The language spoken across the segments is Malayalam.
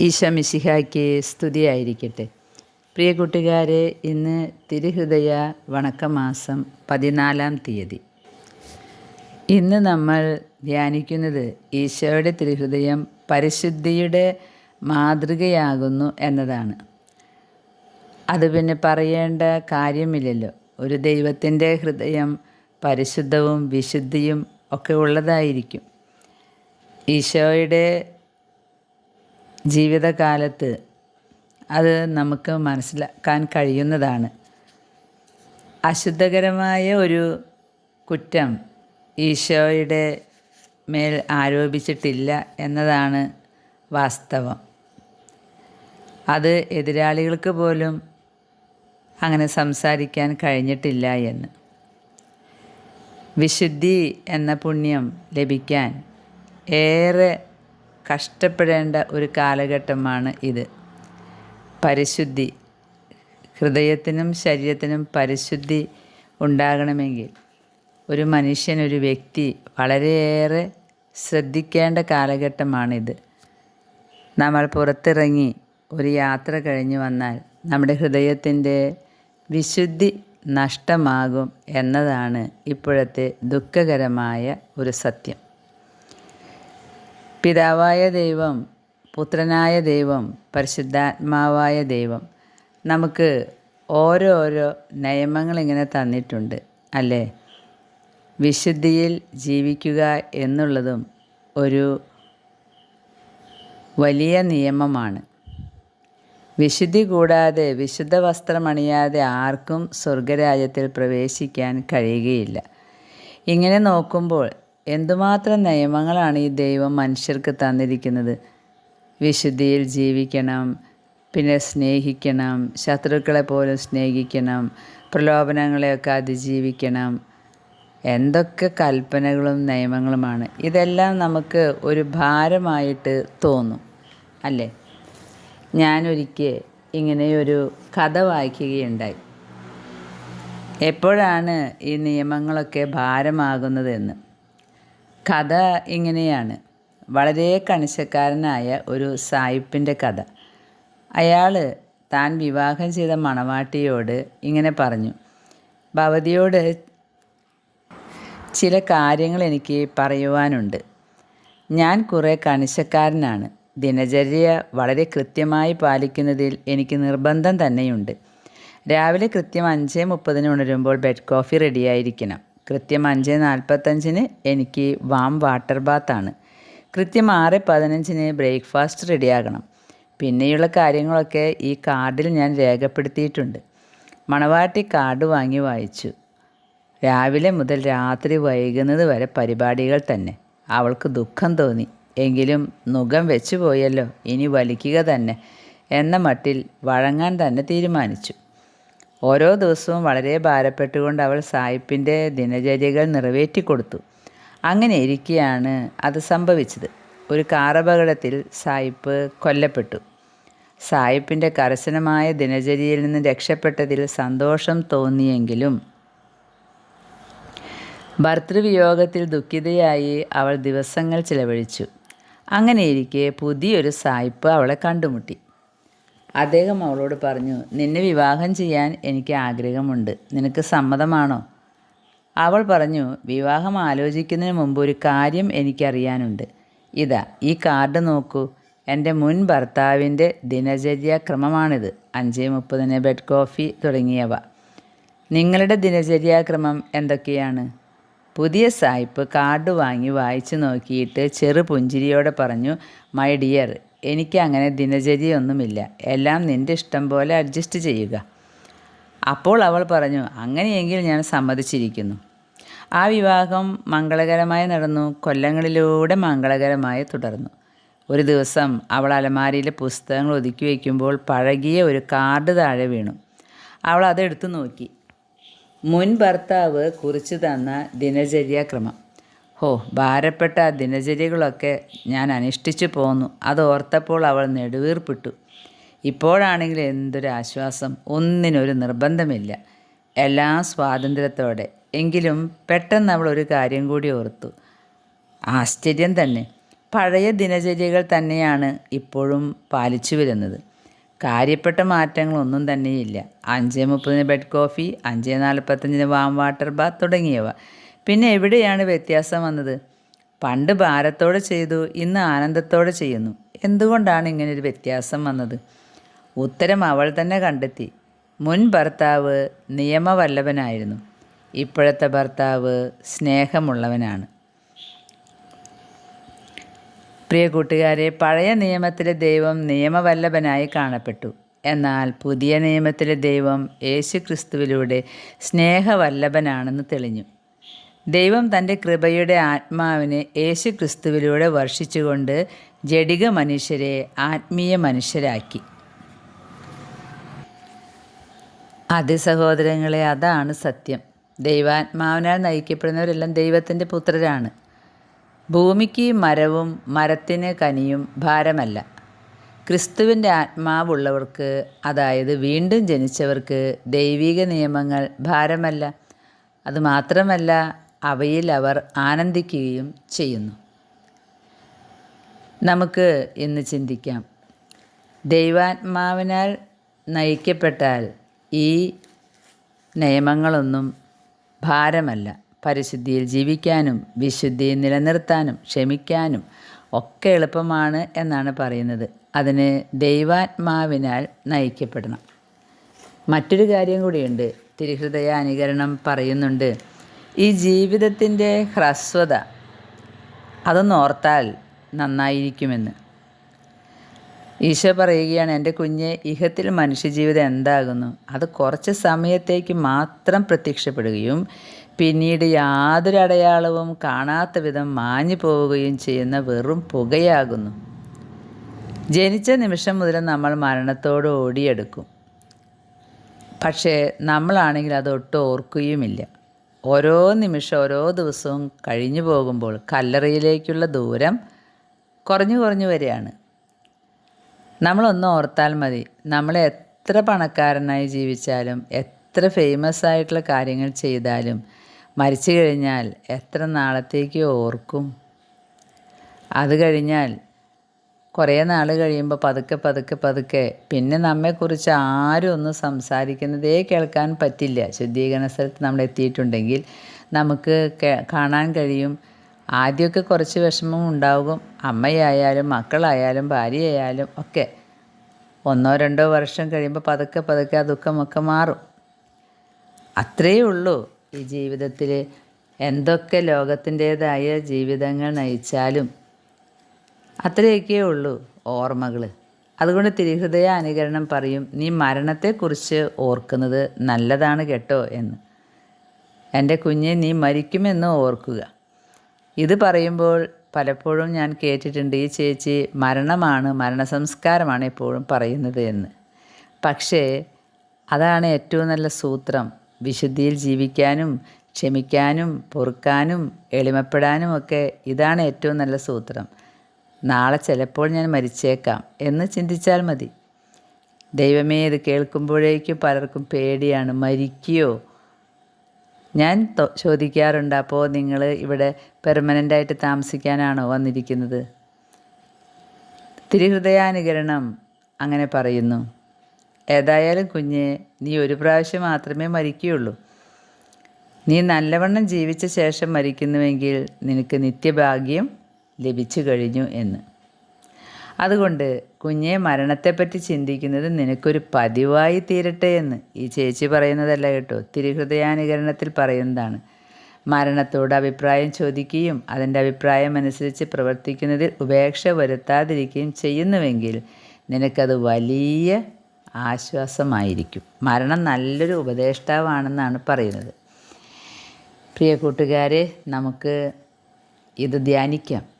ഈശോ മിശിഹായ്ക്ക് സ്തുതിയായിരിക്കട്ടെ. പ്രിയ കൂട്ടുകാരെ ഇന്ന് തിരുഹൃദയ വണക്കമാസം പതിനാലാം തീയതി. ഇന്ന് നമ്മൾ ധ്യാനിക്കുന്നത് ഈശോയുടെ തിരുഹൃദയം പരിശുദ്ധിയുടെ മാതൃകയാകുന്നു എന്നതാണ്. അത് പിന്നെ പറയേണ്ട കാര്യമില്ലല്ലോ. ഒരു ദൈവത്തിന്റെ ഹൃദയം പരിശുദ്ധവും വിശുദ്ധിയും ഒക്കെ ഉള്ളതായിരിക്കും. ഈശോയുടെ ജീവിതകാലത്ത് അത് നമുക്ക് മനസ്സിലാക്കാൻ കഴിയുന്നതാണ്. അശുദ്ധകരമായ ഒരു കുറ്റം ഈശോയുടെ മേൽ ആരോപിച്ചിട്ടില്ല എന്നതാണ് വാസ്തവം. അത് എതിരാളികൾക്ക് പോലും അങ്ങനെ സംസാരിക്കാൻ കഴിഞ്ഞിട്ടില്ല എന്ന്. വിശുദ്ധി എന്ന പുണ്യം ലഭിക്കാൻ ഏറെ കഷ്ടപ്പെടേണ്ട ഒരു കാലഘട്ടമാണ് ഇത്. പരിശുദ്ധി ഹൃദയത്തിനും ശരീരത്തിനും പരിശുദ്ധി ഉണ്ടാകണമെങ്കിൽ ഒരു മനുഷ്യൻ ഒരു വ്യക്തി വളരെയേറെ ശ്രദ്ധിക്കേണ്ട കാലഘട്ടമാണിത്. നമ്മൾ പുറത്തിറങ്ങി ഒരു യാത്ര കഴിഞ്ഞു വന്നാൽ നമ്മുടെ ഹൃദയത്തിന്റെ വിശുദ്ധി നഷ്ടമാകും എന്നതാണ് ഇപ്പോഴത്തെ ദുഃഖകരമായ ഒരു സത്യം. പിതാവായ ദൈവം പുത്രനായ ദൈവം പരിശുദ്ധാത്മാവായ ദൈവം നമുക്ക് ഓരോരോ നിയമങ്ങൾ ഇങ്ങനെ തന്നിട്ടുണ്ട് അല്ലേ? വിശുദ്ധിയിൽ ജീവിക്കുക എന്നുള്ളതും ഒരു വലിയ നിയമമാണ്. വിശുദ്ധി കൂടാതെ വിശുദ്ധ വസ്ത്രമണിയാതെ ആർക്കും സ്വർഗരാജ്യത്തിൽ പ്രവേശിക്കാൻ കഴിയുകയില്ല. ഇങ്ങനെ നോക്കുമ്പോൾ എന്തുമാത്രം നിയമങ്ങളാണ് ഈ ദൈവം മനുഷ്യർക്ക് തന്നിരിക്കുന്നത്? വിശുദ്ധിയിൽ ജീവിക്കണം പിന്നെ സ്നേഹിക്കണം ശത്രുക്കളെ പോലും സ്നേഹിക്കണം പ്രലോഭനങ്ങളെയൊക്കെ അതിജീവിക്കണം. എന്തൊക്കെ കൽപ്പനകളും നിയമങ്ങളുമാണ്. ഇതെല്ലാം നമുക്ക് ഒരു ഭാരമായിട്ട് തോന്നും അല്ലേ? ഞാനൊരിക്കൽ ഇങ്ങനെയൊരു കഥ വായിക്കുകയുണ്ടായി. എപ്പോഴാണ് ഈ നിയമങ്ങളൊക്കെ ഭാരമാകുന്നതെന്ന്? കഥ ഇങ്ങനെയാണ്. വളരെ കണിശക്കാരനായ ഒരു സായിപ്പിന്റെ കഥ. അയാൾ താൻ വിവാഹം ചെയ്ത മണവാട്ടിയോട് ഇങ്ങനെ പറഞ്ഞു. ഭവതിയോട് ചില കാര്യങ്ങൾ എനിക്ക് പറയുവാനുണ്ട്. ഞാൻ കുറേ കണിശക്കാരനാണ്. ദിനചര്യ വളരെ കൃത്യമായി പാലിക്കുന്നതിൽ എനിക്ക് നിർബന്ധം തന്നെയുണ്ട്. രാവിലെ കൃത്യം അഞ്ച് മുപ്പതിന് ഉണരുമ്പോൾ ബെഡ് കോഫി റെഡിയായിരിക്കണം. കൃത്യം അഞ്ച് നാൽപ്പത്തഞ്ചിന് എനിക്ക് വാം വാട്ടർ ബാത്താണ്. കൃത്യം ആറ് പതിനഞ്ചിന് ബ്രേക്ക്ഫാസ്റ്റ് റെഡിയാകണം. പിന്നെയുള്ള കാര്യങ്ങളൊക്കെ ഈ കാർഡിൽ ഞാൻ രേഖപ്പെടുത്തിയിട്ടുണ്ട്. മണവാട്ടി കാർഡ് വാങ്ങി വായിച്ചു. രാവിലെ മുതൽ രാത്രി വൈകുന്നത് വരെ പരിപാടികൾ തന്നെ. അവൾക്ക് ദുഃഖം തോന്നി. എങ്കിലും നുഖം വെച്ചു പോയല്ലോ ഇനി വലിക്കുക തന്നെ എന്ന മട്ടിൽ വഴങ്ങാൻ തന്നെ തീരുമാനിച്ചു. ഓരോ ദിവസവും വളരെ ഭാരപ്പെട്ടുകൊണ്ട് അവൾ സായിപ്പിന്റെ ദിനചര്യകൾ നിറവേറ്റിക്കൊടുത്തു. അങ്ങനെ ഇരിക്കെയാണ് അത് സംഭവിച്ചത്. ഒരു കാറപകടത്തിൽ സായിപ്പ് കൊല്ലപ്പെട്ടു. സായിപ്പിന്റെ കർശനമായ ദിനചര്യയിൽ നിന്ന് രക്ഷപ്പെട്ടതിൽ സന്തോഷം തോന്നിയെങ്കിലും ഭർത്തൃവിയോഗത്തിൽ ദുഃഖിതയായി അവൾ ദിവസങ്ങൾ ചിലവഴിച്ചു. അങ്ങനെയിരിക്കെ പുതിയൊരു സായിപ്പ് അവളെ കണ്ടുമുട്ടി. അദ്ദേഹം അവളോട് പറഞ്ഞു നിന്നെ വിവാഹം ചെയ്യാൻ എനിക്ക് ആഗ്രഹമുണ്ട്. നിനക്ക് സമ്മതമാണോ? അവൾ പറഞ്ഞു വിവാഹം ആലോചിക്കുന്നതിന് മുമ്പ് ഒരു കാര്യം എനിക്കറിയാനുണ്ട്. ഇതാ ഈ കാർഡ് നോക്കൂ. എന്റെ മുൻ ഭർത്താവിന്റെ ദിനചര്യാക്രമമാണിത്. അഞ്ച് മുപ്പതിന് ബെഡ് കോഫി തുടങ്ങിയവ. നിങ്ങളുടെ ദിനചര്യാക്രമം എന്തൊക്കെയാണ്? പുതിയ സായിപ്പ് കാർഡ് വാങ്ങി വായിച്ചു നോക്കിയിട്ട് ചെറു പുഞ്ചിരിയോടെ പറഞ്ഞു മൈ ഡിയർ എനിക്ക് അങ്ങനെ ദിനചര്യയൊന്നുമില്ല. എല്ലാം നിന്റെ ഇഷ്ടം പോലെ അഡ്ജസ്റ്റ് ചെയ്യുക. അപ്പോൾ അവൾ പറഞ്ഞു അങ്ങനെയെങ്കിൽ ഞാൻ സമ്മതിച്ചിരിക്കുന്നു. ആ വിവാഹം മംഗളകരമായി നടന്നു. കൊല്ലങ്ങളിലൂടെ മംഗളകരമായി തുടർന്നു. ഒരു ദിവസം അവൾ അലമാരിയിലെ പുസ്തകങ്ങൾ ഒതുക്കി വയ്ക്കുമ്പോൾ പഴകിയ ഒരു കാർഡ് താഴെ വീണു. അവൾ അതെടുത്തു നോക്കി. മുൻ ഭർത്താവ് കുറിച്ചു തന്ന ദിനചര്യാക്രമം. ഹോ ഭാരപ്പെട്ട ദിനചര്യകളൊക്കെ ഞാൻ അനുഷ്ഠിച്ചു പോന്നു. അത് ഓർത്തപ്പോൾ അവൾ നെടുവീർപ്പിട്ടു. ഇപ്പോഴാണെങ്കിൽ എന്തൊരാശ്വാസം ഒന്നിനൊരു നിർബന്ധമില്ല. എല്ലാ സ്വാതന്ത്ര്യത്തോടെ. എങ്കിലും പെട്ടെന്ന് അവൾ ഒരു കാര്യം കൂടി ഓർത്തു. ആശ്ചര്യം തന്നെ. പഴയ ദിനചര്യകൾ തന്നെയാണ് ഇപ്പോഴും പാലിച്ചു വരുന്നത്. കാര്യപ്പെട്ട മാറ്റങ്ങളൊന്നും തന്നെയില്ല. അഞ്ച് മുപ്പതിന് ബെഡ് കോഫി അഞ്ച് നാൽപ്പത്തഞ്ചിന് വാം വാട്ടർ ബാത്ത് തുടങ്ങിയവ. പിന്നെ എവിടെയാണ് വ്യത്യാസം വന്നത്? പണ്ട് ഭാരത്തോടെ ചെയ്തു ഇന്ന് ആനന്ദത്തോടെ ചെയ്യുന്നു. എന്തുകൊണ്ടാണ് ഇങ്ങനൊരു വ്യത്യാസം വന്നത്? ഉത്തരം അവൾ തന്നെ കണ്ടെത്തി. മുൻ ഭർത്താവ് നിയമവല്ലവനായിരുന്നു ഇപ്പോഴത്തെ ഭർത്താവ് സ്നേഹമുള്ളവനാണ്. പ്രിയ കൂട്ടുകാരെ പഴയ നിയമത്തിലെ ദൈവം നിയമവല്ലഭനായി കാണപ്പെട്ടു. എന്നാൽ പുതിയ നിയമത്തിലെ ദൈവം യേശു ക്രിസ്തുവിലൂടെ സ്നേഹവല്ലഭനാണെന്ന് തെളിഞ്ഞു. ദൈവം തന്റെ കൃപയുടെ ആത്മാവിനെ യേശു ക്രിസ്തുവിലൂടെ വർഷിച്ചുകൊണ്ട് ജഡിക മനുഷ്യരെ ആത്മീയ മനുഷ്യരാക്കി. അതിസഹോദരങ്ങളെ അതാണ് സത്യം. ദൈവാത്മാവിനാൽ നയിക്കപ്പെടുന്നവരെല്ലാം ദൈവത്തിന്റെ പുത്രരാണ്. ഭൂമിക്ക് മരവും മരത്തിന് കനിയും ഭാരമല്ല. ക്രിസ്തുവിന്റെ ആത്മാവുള്ളവർക്ക് അതായത് വീണ്ടും ജനിച്ചവർക്ക് ദൈവിക നിയമങ്ങൾ ഭാരമല്ല. അതുമാത്രമല്ല അവയിൽ അവർ ആനന്ദിക്കുകയും ചെയ്യുന്നു. നമുക്ക് ഇന്ന് ചിന്തിക്കാം. ദൈവാത്മാവിനാൽ നയിക്കപ്പെട്ടാൽ ഈ നിയമങ്ങളൊന്നും ഭാരമല്ല. പരിശുദ്ധിയിൽ ജീവിക്കാനും വിശുദ്ധി നിലനിർത്താനും ക്ഷമിക്കാനും ഒക്കെ എളുപ്പമാണ് എന്നാണ് പറയുന്നത്. അതിന് ദൈവാത്മാവിനാൽ നയിക്കപ്പെടണം. മറ്റൊരു കാര്യം കൂടിയുണ്ട്. തിരുഹൃദയാനുകരണം പറയുന്നുണ്ട്. ഈ ജീവിതത്തിന്റെ ഹ്രസ്വത അതൊന്ന് ഓർത്താൽ നന്നായിരിക്കുമെന്ന്. ഈശോ പറയുകയാണ് എന്റെ കുഞ്ഞ് ഇഹത്തിൽ മനുഷ്യജീവിതം എന്താകുന്നു? അത് കുറച്ച് സമയത്തേക്ക് മാത്രം പ്രത്യക്ഷപ്പെടുകയും പിന്നീട് യാതൊരു അടയാളവും കാണാത്ത വിധം മാഞ്ഞു പോവുകയും ചെയ്യുന്ന വെറും പുകയാകുന്നു. ജനിച്ച നിമിഷം മുതൽ നമ്മൾ മരണത്തോട് ഓടിയെടുക്കും. പക്ഷേ നമ്മളാണെങ്കിൽ അതൊട്ടും ഓർക്കുകയുമില്ല. ഓരോ നിമിഷം ഓരോ ദിവസവും കഴിഞ്ഞു പോകുമ്പോൾ കല്ലറയിലേക്കുള്ള ദൂരം കുറഞ്ഞു കുറഞ്ഞു വരികയാണ്. നമ്മളൊന്ന് ഓർത്താൽ മതി നമ്മൾ എത്ര പണക്കാരനായി ജീവിച്ചാലും എത്ര ഫേമസ് ആയിട്ടുള്ള കാര്യങ്ങൾ ചെയ്താലും മരിച്ചു കഴിഞ്ഞാൽ എത്ര നാളത്തേക്ക് ഓർക്കും. അത് കഴിഞ്ഞാൽ കുറേ നാൾ കഴിയുമ്പോൾ പതുക്കെ പതുക്കെ പതുക്കെ. പിന്നെ നമ്മെക്കുറിച്ച് ആരും ഒന്നും സംസാരിക്കുന്നതേ കേൾക്കാൻ പറ്റില്ല. ശുദ്ധീകരണ സ്ഥലത്ത് നമ്മൾ എത്തിയിട്ടുണ്ടെങ്കിൽ നമുക്ക് കാണാൻ കഴിയും. ആദ്യമൊക്കെ കുറച്ച് വിഷമം ഉണ്ടാകും. അമ്മയായാലും മക്കളായാലും ഭാര്യയായാലും ഒക്കെ. ഒന്നോ രണ്ടോ വർഷം കഴിയുമ്പോൾ പതുക്കെ പതുക്കെ ആ ദുഃഖമൊക്കെ മാറും. അത്രയേ ഉള്ളൂ ഈ ജീവിതത്തിൽ എന്തൊക്കെ ലോകത്തിന്റേതായ ജീവിതങ്ങൾ നയിച്ചാലും അത്രയൊക്കെ ഉള്ളൂ ഓർമ്മകൾ അതുകൊണ്ട് തിരുഹൃദയ അനുകരണം പറയും നീ മരണത്തെക്കുറിച്ച് ഓർക്കുന്നത് നല്ലതാണ് കേട്ടോ എന്ന്. എന്റെ കുഞ്ഞെ നീ മരിക്കുമെന്ന് ഓർക്കുക. ഇത് പറയുമ്പോൾ പലപ്പോഴും ഞാൻ കേട്ടിട്ടുണ്ട് ഈ ചേച്ചി മരണമാണ് മരണസംസ്കാരമാണ് എപ്പോഴും പറയുന്നത് എന്ന്. പക്ഷേ അതാണ് ഏറ്റവും നല്ല സൂത്രം. വിശുദ്ധിയിൽ ജീവിക്കാനും ക്ഷമിക്കാനും പൊറുക്കാനും എളിമപ്പെടാനും ഒക്കെ ഇതാണ് ഏറ്റവും നല്ല സൂത്രം. നാളെ ചിലപ്പോൾ ഞാൻ മരിച്ചേക്കാം എന്ന് ചിന്തിച്ചാൽ മതി. ദൈവമേ ഇത് കേൾക്കുമ്പോഴേക്കും പലർക്കും പേടിയാണ്. മരിക്കുകയോ ഞാൻ ചോദിക്കാറുണ്ട് അപ്പോൾ നിങ്ങൾ ഇവിടെ പെർമനന്റായിട്ട് താമസിക്കാനാണോ വന്നിരിക്കുന്നത്? തിരുഹൃദയാനുകരണം അങ്ങനെ പറയുന്നു. ഏതായാലും കുഞ്ഞ് നീ ഒരു പ്രാവശ്യം മാത്രമേ മരിക്കുകയുള്ളൂ. നീ നല്ലവണ്ണം ജീവിച്ച ശേഷം മരിക്കുന്നുവെങ്കിൽ നിനക്ക് നിത്യഭാഗ്യം ലഭിച്ചു കഴിഞ്ഞു എന്ന്. അതുകൊണ്ട് കുഞ്ഞെ മരണത്തെപ്പറ്റി ചിന്തിക്കുന്നത് നിനക്കൊരു പതിവായി തീരട്ടെ എന്ന് ഈ ചേച്ചി പറയുന്നതല്ല കേട്ടോ. തിരുഹൃദയാനുകരണത്തിൽ പറയുന്നതാണ്. മരണത്തോട് അഭിപ്രായം ചോദിക്കുകയും അതിന്റെ അഭിപ്രായം അനുസരിച്ച് പ്രവർത്തിക്കുന്നതിൽ ഉപേക്ഷ വരുത്താതിരിക്കുകയും ചെയ്യുന്നുവെങ്കിൽ നിനക്കത് വലിയ ആശ്വാസമായിരിക്കും. മരണം നല്ലൊരു ഉപദേഷ്ടാവാണെന്നാണ് പറയുന്നത്. പ്രിയ കൂട്ടുകാരെ നമുക്ക് ഇത് ധ്യാനിക്കാം.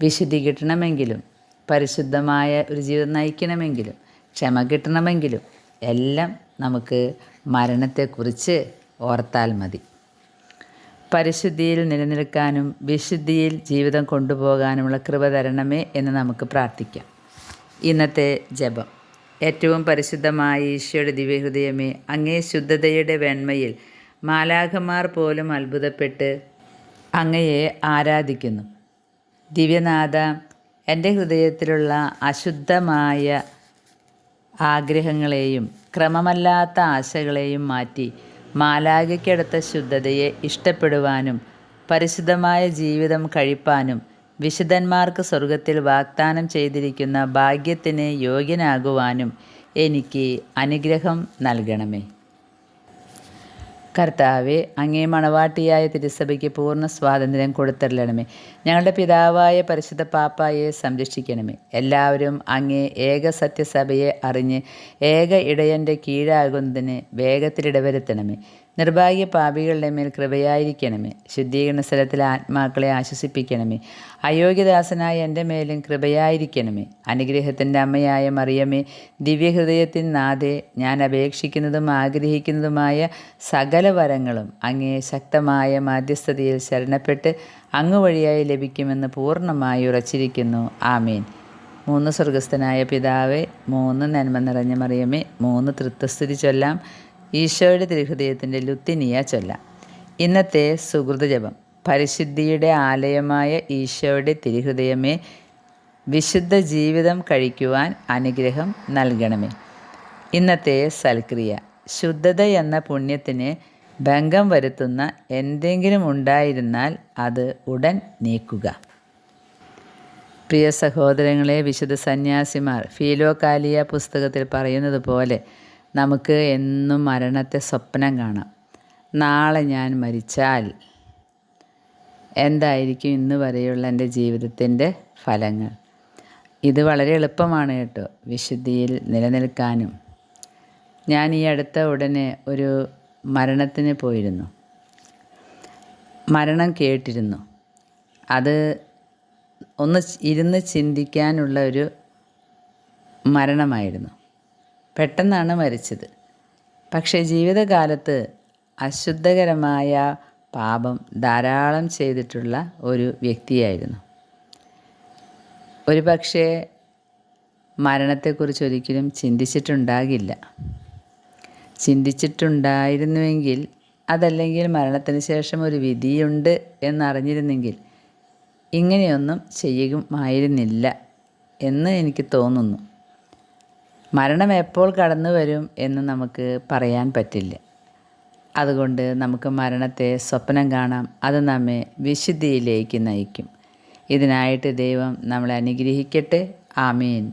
വിശുദ്ധി കിട്ടണമെങ്കിലും പരിശുദ്ധമായ ഒരു ജീവിതം നയിക്കണമെങ്കിലും ക്ഷമ കിട്ടണമെങ്കിലും എല്ലാം നമുക്ക് മരണത്തെക്കുറിച്ച് ഓർത്താൽ മതി. പരിശുദ്ധിയിൽ നിലനിൽക്കാനും വിശുദ്ധിയിൽ ജീവിതം കൊണ്ടുപോകാനുമുള്ള കൃപ തരണമേ എന്ന് നമുക്ക് പ്രാർത്ഥിക്കാം. ഇന്നത്തെ ജപം. ഏറ്റവും പരിശുദ്ധമായ ഈശോയുടെ ദിവ്യഹൃദയമേ അങ്ങേ ശുദ്ധതയുടെ വെണ്മയിൽ മാലാഖമാർ പോലും അത്ഭുതപ്പെട്ട് അങ്ങയെ ആരാധിക്കുന്നു. ദിവ്യനാഥ എന്റെ ഹൃദയത്തിലുള്ള അശുദ്ധമായ ആഗ്രഹങ്ങളെയും ക്രമമല്ലാത്ത ആശകളെയും മാറ്റി മാലാകയ്ക്കടുത്ത ശുദ്ധതയെ ഇഷ്ടപ്പെടുവാനും പരിശുദ്ധമായ ജീവിതം കഴിപ്പാനും വിശുദ്ധന്മാർക്ക് സ്വർഗത്തിൽ വാഗ്ദാനം ചെയ്തിരിക്കുന്ന ഭാഗ്യത്തിന് യോഗ്യനാകുവാനും എനിക്ക് അനുഗ്രഹം നൽകണമേ. കർത്താവെ അങ്ങേ മണവാട്ടിയായ തിരുസഭയ്ക്ക് പൂർണ സ്വാതന്ത്ര്യം കൊടുത്തരളണമേ ഞങ്ങളുടെ പിതാവായ പരിശുദ്ധ പാപ്പായെ സംരക്ഷിക്കണമേ. എല്ലാവരും അങ്ങേ ഏക സത്യസഭയെ അറിഞ്ഞ് ഏക ഇടയന്റെ കീഴാകുന്നതിന് വേഗത്തിലിടവരുത്തണമേ നിർഭാഗ്യ പാപികളുടെ മേൽ കൃപയായിരിക്കണമേ. ശുദ്ധീകരണ സ്ഥലത്തിലെ ആത്മാക്കളെ ആശ്വസിപ്പിക്കണമേ. അയോഗ്യദാസനായ എന്റെ മേലും കൃപയായിരിക്കണമേ. അനുഗ്രഹത്തിന്റെ അമ്മയായ മറിയമേ ദിവ്യഹൃദയത്തിൻ നാഥെ ഞാൻ അപേക്ഷിക്കുന്നതും ആഗ്രഹിക്കുന്നതുമായ സകല വരങ്ങളും അങ്ങേ ശക്തമായ മാധ്യസ്ഥതയിൽ ശരണപ്പെട്ട് അങ്ങ് വഴിയായി ലഭിക്കുമെന്ന് പൂർണമായി ഉറച്ചിരിക്കുന്നു. ആമീൻ. മൂന്ന് സ്വർഗസ്ഥനായ പിതാവേ മൂന്ന് നന്മ നിറഞ്ഞ മറിയമേ മൂന്ന് തൃത്വസ്ഥിതി ചൊല്ലാം ഈശോയുടെ തിരുഹൃദയത്തിന്റെ ലുത്തിനിയ ചൊല്ലാം. ഇന്നത്തെ സുഹൃതജപം. പരിശുദ്ധിയുടെ ആലയമായ ഈശോയുടെ തിരുഹൃദയമേ വിശുദ്ധ ജീവിതം കഴിക്കുവാൻ അനുഗ്രഹം നൽകണമേ. ഇന്നത്തെ സൽക്രിയ. ശുദ്ധത എന്ന പുണ്യത്തിന് ഭംഗം വരുത്തുന്ന എന്തെങ്കിലും ഉണ്ടായിരുന്നാൽ അത് ഉടൻ നീക്കുക. പ്രിയ സഹോദരങ്ങളെ വിശുദ്ധ സന്യാസിമാർ ഫീലോകാലിയ പുസ്തകത്തിൽ പറയുന്നത് പോലെ നമുക്ക് എന്നും മരണത്തെ സ്വപ്നം കാണാം. നാളെ ഞാൻ മരിച്ചാൽ എന്തായിരിക്കും ഇന്ന് വരെയുള്ള എന്റെ ജീവിതത്തിന്റെ ഫലങ്ങൾ? ഇത് വളരെ എളുപ്പമാണ് കേട്ടോ വിശുദ്ധിയിൽ നിലനിൽക്കാനും. ഞാൻ ഈ അടുത്ത ഉടനെ ഒരു മരണത്തിന് പോയിരുന്നു. മരണം കേട്ടിരുന്നു. അത് ഒന്ന് ഇരുന്ന് ചിന്തിക്കാനുള്ള ഒരു മരണമായിരുന്നു. പെട്ടെന്നാണ് മരിച്ചത്. പക്ഷേ ജീവിതകാലത്ത് അശുദ്ധകരമായ പാപം ധാരാളം ചെയ്തിട്ടുള്ള ഒരു വ്യക്തിയായിരുന്നു. ഒരു പക്ഷേ മരണത്തെക്കുറിച്ച് ഒരിക്കലും ചിന്തിച്ചിട്ടുണ്ടാകില്ല. ചിന്തിച്ചിട്ടുണ്ടായിരുന്നുവെങ്കിൽ അതല്ലെങ്കിൽ മരണത്തിന് ശേഷം ഒരു വിധിയുണ്ട് എന്നറിഞ്ഞിരുന്നെങ്കിൽ ഇങ്ങനെയൊന്നും ചെയ്യുമായിരുന്നില്ല എന്ന് എനിക്ക് തോന്നുന്നു. മരണം എപ്പോൾ കടന്നു വരും എന്ന് നമുക്ക് പറയാൻ പറ്റില്ല. അതുകൊണ്ട് നമുക്ക് മരണത്തെ സ്വപ്നം കാണാം. അത് നമ്മെ വിശുദ്ധിയിലേക്ക് നയിക്കും. ഇതിനായിട്ട് ദൈവം നമ്മളെ അനുഗ്രഹിക്കട്ടെ. ആമീൻ.